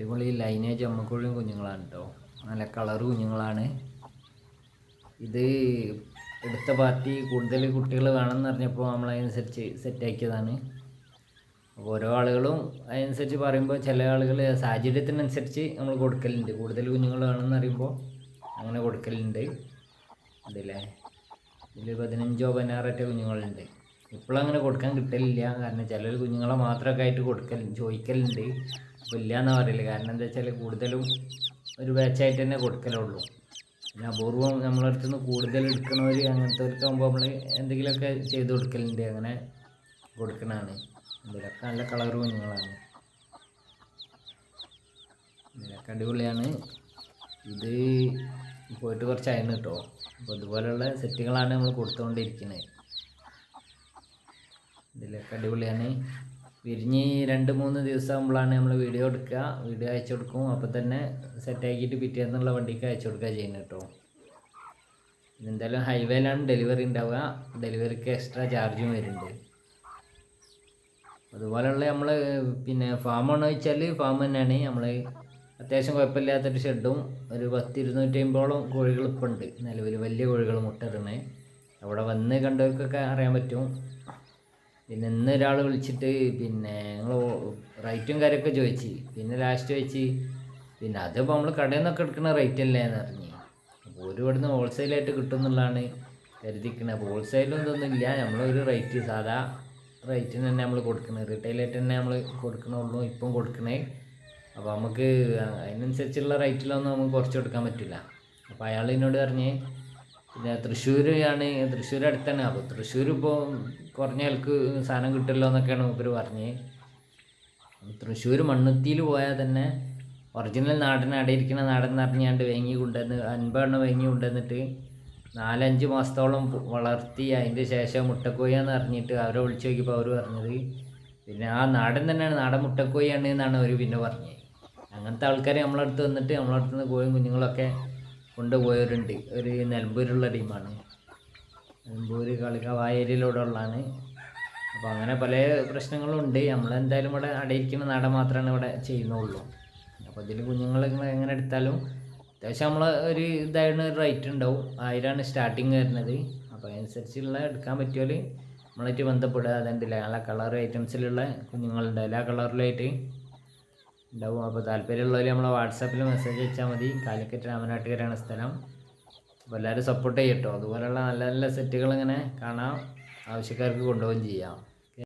അടിപൊളി ലൈനേജ് അമ്മക്കോഴിയും കുഞ്ഞുങ്ങളാണ് കേട്ടോ നല്ല കളർ കുഞ്ഞുങ്ങളാണ്. ഇത് എടുത്ത പാർട്ടി കൂടുതൽ കുട്ടികൾ വേണമെന്ന് പറഞ്ഞപ്പോൾ നമ്മൾ അതിനനുസരിച്ച് സെറ്റാക്കിയതാണ് അപ്പോൾ ഓരോ ആളുകളും അതിനനുസരിച്ച് പറയുമ്പോൾ ചില ആളുകൾ സാഹചര്യത്തിനനുസരിച്ച് നമ്മൾ കൊടുക്കലുണ്ട്. കൂടുതൽ കുഞ്ഞുങ്ങൾ വേണമെന്ന് അറിയുമ്പോൾ അങ്ങനെ കൊടുക്കലുണ്ട്. അതില്ലേ ഇതിൽ പതിനഞ്ചോ പതിനാറൊക്കെ കുഞ്ഞുങ്ങളുണ്ട്. ഇപ്പോഴങ്ങനെ കൊടുക്കാൻ കിട്ടലില്ല. കാരണം ചില കുഞ്ഞുങ്ങളെ മാത്രമൊക്കെ ആയിട്ട് കൊടുക്കൽ ചോദിക്കലുണ്ട്. അപ്പോൾ ഇല്ല പറയില്ല കാരണം എന്താ വെച്ചാൽ കൂടുതലും ഒരു ബാച്ചായിട്ട് തന്നെ കൊടുക്കലുള്ളൂ. പിന്നെ അപൂർവം നമ്മളടുത്ത് നിന്ന് കൂടുതൽ എടുക്കണവർ അങ്ങനത്തെ ആകുമ്പോൾ നമ്മൾ എന്തെങ്കിലുമൊക്കെ ചെയ്ത് കൊടുക്കലുണ്ട്. അങ്ങനെ കൊടുക്കണതാണ് ഇതിലൊക്കെ നല്ല കളർ കുഞ്ഞുങ്ങളാണ്. ഇതിലൊക്കെ അടിപൊളിയാണ്. ഇത് പോയിട്ട് കുറച്ച് കുറച്ചായിരുന്നു കേട്ടോ. അപ്പോൾ ഇതുപോലെയുള്ള സെറ്റുകളാണ് നമ്മൾ കൊടുത്തുകൊണ്ടിരിക്കുന്നത് ഇതിലൊക്കെ അടിപൊളിയാണ്. വിരിഞ്ഞ് രണ്ട് മൂന്ന് ദിവസം ആകുമ്പോഴാണ് നമ്മൾ വീഡിയോ എടുക്കുക. വീഡിയോ അയച്ചു കൊടുക്കും. അപ്പോൾ തന്നെ സെറ്റാക്കിയിട്ട് പിറ്റേന്നുള്ള വണ്ടിക്ക് അയച്ചു കൊടുക്കുക ചെയ്യുന്നത് കേട്ടോ. എന്തായാലും ഹൈവേയിലാണ് ഡെലിവറി ഉണ്ടാവുക. ഡെലിവറിക്ക് എക്സ്ട്രാ ചാർജും വരുന്നുണ്ട്. അതുപോലെയുള്ള നമ്മൾ പിന്നെ ഫാമാണോ വെച്ചാൽ ഫാം തന്നെയാണ്. നമ്മൾ അത്യാവശ്യം കുഴപ്പമില്ലാത്തൊരു ഷെഡും ഒരു പത്ത് അമ്പതോളം കോഴികൾ ഇപ്പോൾ ഉണ്ട് നിലവിൽ വലിയ കോഴികൾ മുട്ടയിടണേ അവിടെ വന്ന് കണ്ടവർക്കൊക്കെ അറിയാൻ പറ്റും. പിന്നെ ഇന്ന് ഒരാൾ വിളിച്ചിട്ട് പിന്നെ ഞങ്ങൾ റേറ്റും കാര്യമൊക്കെ ചോദിച്ച്. പിന്നെ ലാസ്റ്റ് ചോദിച്ച് പിന്നെ അതിപ്പോൾ നമ്മൾ കടയിൽ നിന്നൊക്കെ എടുക്കുന്ന റേറ്റ് അല്ലേ എന്ന് അറിഞ്ഞ് അപ്പോൾ ഒരു ഇവിടുന്ന് ഹോൾസെയിലായിട്ട് കിട്ടും എന്നുള്ളതാണ് കരുതിക്കുന്നത് അപ്പോൾ ഹോൾസെയിലും ഇതൊന്നും ഇല്ല നമ്മളൊരു റേറ്റ് സാധാ റേറ്റിന് തന്നെ നമ്മൾ കൊടുക്കുന്നത് റീറ്റെയിലായിട്ട് തന്നെ നമ്മൾ കൊടുക്കണുള്ളൂ ഇപ്പം കൊടുക്കണേ. അപ്പോൾ നമുക്ക് അതിനനുസരിച്ചുള്ള റേറ്റിലൊന്നും നമുക്ക് കുറച്ച് കൊടുക്കാൻ പറ്റില്ല അപ്പോൾ അയാൾ എന്നോട് പറഞ്ഞ് പിന്നെ തൃശ്ശൂർ ആണ് തൃശ്ശൂർ അടുത്താണ്. അപ്പോൾ തൃശ്ശൂർ ഇപ്പോൾ കുറഞ്ഞ വിലക്ക് സാധനം കിട്ടുമല്ലോ എന്നൊക്കെയാണ് മൂപ്പർ പറഞ്ഞ്. തൃശ്ശൂർ മണ്ണുത്തിയിൽ പോയാൽ തന്നെ ഒറിജിനൽ നാടൻ അടയിരിക്കുന്ന നാടൻ നിറഞ്ഞാണ്ട് വേങ്ങി കൊണ്ടുവന്ന് അൻപതെണ്ണം വേങ്ങി കൊണ്ടുവന്നിട്ട് നാലഞ്ച് മാസത്തോളം വളർത്തി അതിന്റെ ശേഷം മുട്ടക്കോയാന്ന് അറിഞ്ഞിട്ട് അവരെ വിളിച്ചു നോക്കിയപ്പോൾ അവർ പറഞ്ഞത് പിന്നെ ആ നാടൻ തന്നെയാണ് നാടൻ മുട്ടക്കോയാണ് എന്നാണ് അവർ പിന്നെ പറഞ്ഞത്. അങ്ങനത്തെ ആൾക്കാർ നമ്മളടുത്ത് വന്നിട്ട് നമ്മളടുത്ത് നിന്ന് കോയും കുഞ്ഞുങ്ങളൊക്കെ കൊണ്ടുപോയവരുണ്ട് ഒരു നിലമ്പൂരുള്ള ടീമാണ്. നിലമ്പൂർ കളിക്ക ഉള്ളതാണ് അപ്പോൾ അങ്ങനെ പല പ്രശ്നങ്ങളും ഉണ്ട് നമ്മളെന്തായാലും ഇവിടെ അടയിരിക്കുന്ന നാടൻ മാത്രമാണ് ഇവിടെ ചെയ്യുന്നുള്ളൂ. അപ്പോൾ ഇതിൽ കുഞ്ഞുങ്ങൾ എങ്ങനെ എടുത്താലും അത്യാവശ്യം നമ്മൾ ഒരു ഇതായിരുന്നു റേറ്റ് ഉണ്ടാവും. ആയിരമാണ് സ്റ്റാർട്ടിങ് വരുന്നത്. അപ്പോൾ അതിനനുസരിച്ചുള്ള എടുക്കാൻ പറ്റിയാൽ നമ്മളായിട്ട് ബന്ധപ്പെടുക. അതുണ്ടല്ലേ നല്ല കളർ ഐറ്റംസിലുള്ള കുഞ്ഞുങ്ങളുണ്ട് എല്ലാ കളറിലായിട്ട് ഉണ്ടാവും. അപ്പോൾ താല്പര്യമുള്ളവർ നമ്മളെ വാട്സാപ്പിൽ മെസ്സേജ് അയച്ചാൽ മതി. കാലിക്കറ്റ് രാമനാട്ടുകരാണ് സ്ഥലം. അപ്പോൾ എല്ലാവരും സപ്പോർട്ട് ചെയ്യട്ടോ അതുപോലെയുള്ള നല്ല നല്ല സെറ്റുകൾ ഇങ്ങനെ കാണാം. ആവശ്യക്കാർക്ക് കൊണ്ടുപോവുകയും ചെയ്യാം.